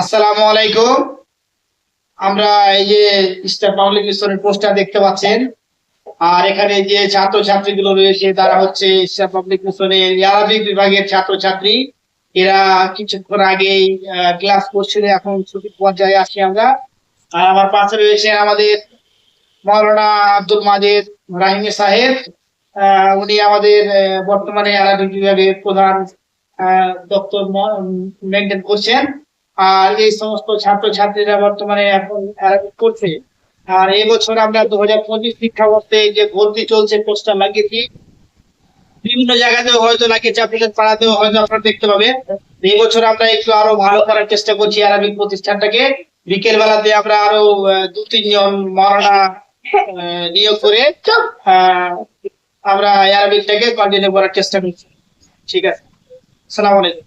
আসসালামু আলাইকুম। আমরা এই যে ইস্টার পাবলিক স্কুলের পোস্টার দেখতে পাচ্ছেন। আর এখানে যে ছাত্র ছাত্রীগুলো রয়েছে, তারা হচ্ছে ইস্টার পাবলিক স্কুলের আরবিক বিভাগের ছাত্র ছাত্রী এরা কিছুক্ষণ আগেই ক্লাস করছিল, এখন ছুটির পর্যায়ে আসি আমরা। আর আমার পাশে রয়েছে আমাদের মৌলানা আব্দুল মাজেদ রাহিমি সাহেব। উনি আমাদের বর্তমানে আরবিক বিভাগের প্রধান দপ্তর মেনটেন করছেন। আর এই সমস্ত ছাত্রছাত্রীরা বর্তমানে এখন করছে। আর এই বছর আমরা দু হাজার পঁচিশ শিক্ষাবর্ষে যে ভর্তি চলছে পোস্টার লাগিয়েছি, বিভিন্ন জায়গাতেও হয়তো লাগিয়েছে, আপনাদের পাড়াতেও হয়তো আপনারা দেখতে পাবে এই বছর আমরা একটু আরও ভালো করার চেষ্টা করছি আরবিক প্রতিষ্ঠানটাকে। বিকেল বেলাতে আমরা আরও দু তিনজন মরানা নিয়োগ করে আমরা আরবিকটাকে কন্টিনিউ করার চেষ্টা করছি। ঠিক আছে। সালাম আলাইকুম।